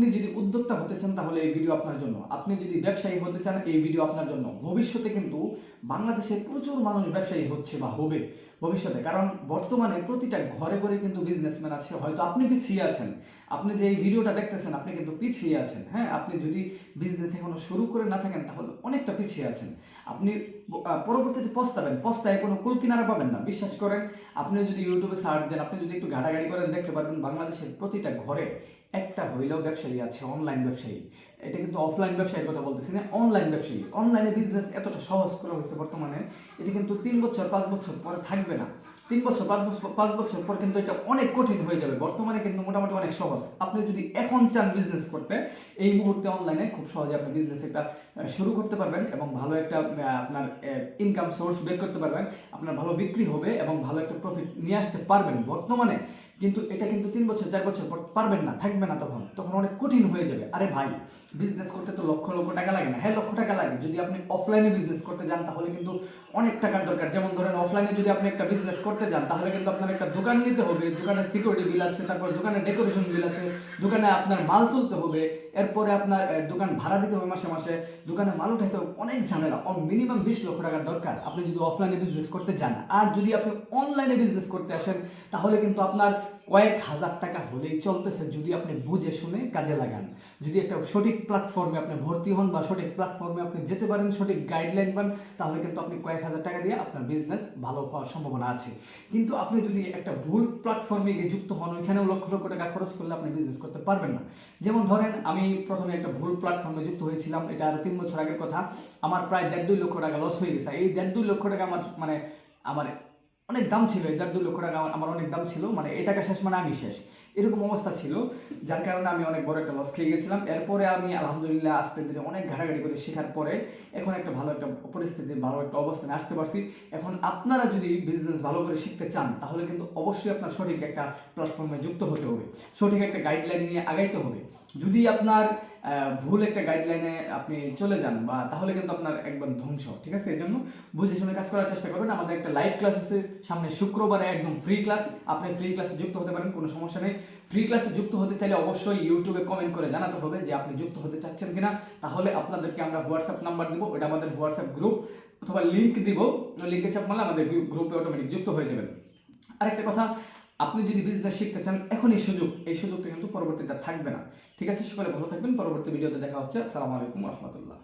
আপনি যদি উদ্যোক্তা হতে চান তাহলে এই ভিডিও আপনার জন্য। আপনি যদি ব্যবসায়ী হতে চান, এই ভিডিও আপনার জন্য। ভবিষ্যতে কিন্তু বাংলাদেশে প্রচুর মানুষ ব্যবসায়ী হচ্ছে বা হবে ভবিষ্যতে। কারণ বর্তমানে প্রতিটা ঘরে ঘরে কিন্তু বিজনেসম্যান আছে, হয়তো আপনি পিছিয়ে আছেন। আপনি যে এই ভিডিওটা দেখতেছেন, আপনি কিন্তু পিছিয়ে আছেন হ্যাঁ? আপনি যদি বিজনেস এখনও শুরু করে না থাকেন, তাহলে অনেকটা পিছিয়ে আছেন। আপনি পরবর্তীতে পস্তাবেন। পস্তায় কোনো কুল কিনারা পাবেন না, বিশ্বাস করেন। আপনি যদি ইউটিউবে সার্চ দেন, আপনি যদি একটু ঘাটাঘাটি করেন, দেখতে পারবেন বাংলাদেশের প্রতিটা ঘরে একটা হইল ব্যবসায়ী আছে অনলাইন ব্যবসায়ী। এটা কিন্তু অফলাইন ব্যবসায়ীর কথা বলতেছি না অনলাইন ব্যবসায়ী। অনলাইনে বিজনেস এতটা সহজ করা হয়েছে বর্তমানে, এটা কিন্তু তিন বছর, পাঁচ বছর পরে থাকবে না। তিন বছর, পাঁচ বছর পাঁচ বছর পর কিন্তু এটা অনেক কঠিন হয়ে যাবে। বর্তমানে কিন্তু মোটামুটি অনেক সহজ। আপনি যদি এখন চান বিজনেস করতে, এই মুহূর্তে অনলাইনে খুব সহজে আপনি বিজনেস একটা শুরু করতে পারবেন এবং ভালো একটা আপনার ইনকাম সোর্স বের করতে পারবেন। আপনার ভালো বিক্রি হবে এবং ভালো একটা প্রফিট নিয়ে আসতে পারবেন বর্তমানে। কিন্তু এটা কিন্তু তিন বছর, চার বছর পর পারবেন না, থাকবে না তখন। তখন অনেক কঠিন হয়ে যাবে। আরে ভাই বিজনেস করতে তো লক্ষ লক্ষ টাকা লাগে না। হ্যাঁ লক্ষ টাকা লাগে। যদি আপনি অফলাইনে বিজনেস করতে যান, তাহলে কিন্তু অনেক টাকার দরকার। যেমন ধরেন অফলাইনে যদি আপনি একটা বিজনেস করতে যান, তাহলে কিন্তু আপনার একটা দোকান নিতে হবে, দোকানের সিকিউরিটি বিল আছে, তারপর দোকানের ডেকোরেশন বিল আছে, দোকানে আপনার মাল তুলতে হবে, এরপরে আপনার দোকান ভাড়া দিতে হবে মাসে মাসে, দোকানে মাল উঠাইতে হবে, অনেক ঝামেলা। মিনিমাম বিশ লক্ষ টাকার দরকার। আপনি যদি অফলাইনে বিজনেস করতে যান, আর যদি আপনি অনলাইনে বিজনেস করতে আসেন, তাহলে কিন্তু আপনার কয়েক হাজার টাকা হলেই চলতেছে যদি আপনি বুঝে শুনে কাজে লাগান। যদি একটা সঠিক প্ল্যাটফর্মে আপনি ভর্তি হন বা সঠিক প্ল্যাটফর্মে আপনি যেতে পারেন, সঠিক গাইডলাইন পান, তাহলে কিন্তু আপনি কয়েক হাজার টাকা দিয়ে আপনার বিজনেস ভালো হওয়ার সম্ভাবনা আছে। কিন্তু আপনি যদি একটা ভুল প্ল্যাটফর্মে গিয়ে যুক্ত হন, ওইখানেও লক্ষ লক্ষ টাকা খরচ করলে আপনি বিজনেস করতে পারবেন না। যেমন ধরেন, আমি প্রথমে একটা ভুল প্ল্যাটফর্মে যুক্ত হয়েছিলাম, এটা আরও তিন বছর আগের কথা। আমার প্রায় দেড় দুই লক্ষ টাকা লস হয়ে গেছে। এই দেড় দুই লক্ষ টাকা আমার মানে আমার অনেক দাম ছিল দেড় দুই লক্ষ টাকা আমার অনেক দাম ছিল মানে এই টাকা শেষ মানে আমি শেষ। এরকম অবস্থা ছিল, যার কারণে আমি অনেক বড় একটা লস খেয়ে গেছিলাম। এরপরে আমি আলহামদুলিল্লাহ আস্তে ধীরে অনেক ঘাটাঘাটি করে শেখার পরে এখন একটা ভালো একটা পরিস্থিতি, ভালো একটা অবস্থানে আসতে পারছি। এখন আপনারা যদি বিজনেস ভালো করে শিখতে চান, তাহলে কিন্তু অবশ্যই আপনার সঠিক একটা প্ল্যাটফর্মে যুক্ত হতে হবে। সঠিক একটা গাইডলাইন নিয়ে আগাইতে হবে। যদি আপনার ভুল একটা গাইডলাইনে আপনি চলে যান, বা তাহলে কিন্তু আপনার একদম ধ্বংস, ঠিক আছে? এই জন্য বুঝে শুনে কাজ করার চেষ্টা করবেন। আমাদের একটা লাইভ ক্লাস আছে, সামনে শুক্রবারে একদম ফ্রি ক্লাস আপনি ফ্রি ক্লাসে যুক্ত হতে পারেন, কোনো সমস্যা নেই। ফ্রি ক্লাসে যুক্ত হতে চাইলে অবশ্যই ইউটিউবে কমেন্ট করে জানাতে হবে যে আপনি যুক্ত হতে চাচ্ছেন কিনা। তাহলে আপনাদেরকে আমরা হোয়াটসঅ্যাপ নাম্বার দেবো, এটা আমাদের হোয়াটসঅ্যাপ গ্রুপ অথবা লিঙ্ক দিব। লিঙ্কে চাপ মারলে আমাদের গ্রুপে অটোমেটিক যুক্ত হয়ে যাবেন। আরেকটা কথা আপনি যদি বিজনেস শিখতে চান এখন এই সুযোগ। এই সুযোগটা কিন্তু পরবর্তীতে থাকবে না। ঠিক আছে? সকলে ভালো থাকবেন। পরবর্তী ভিডিওতে দেখা হচ্ছে। আসসালামু আলাইকুম রহমতুল্লাহ।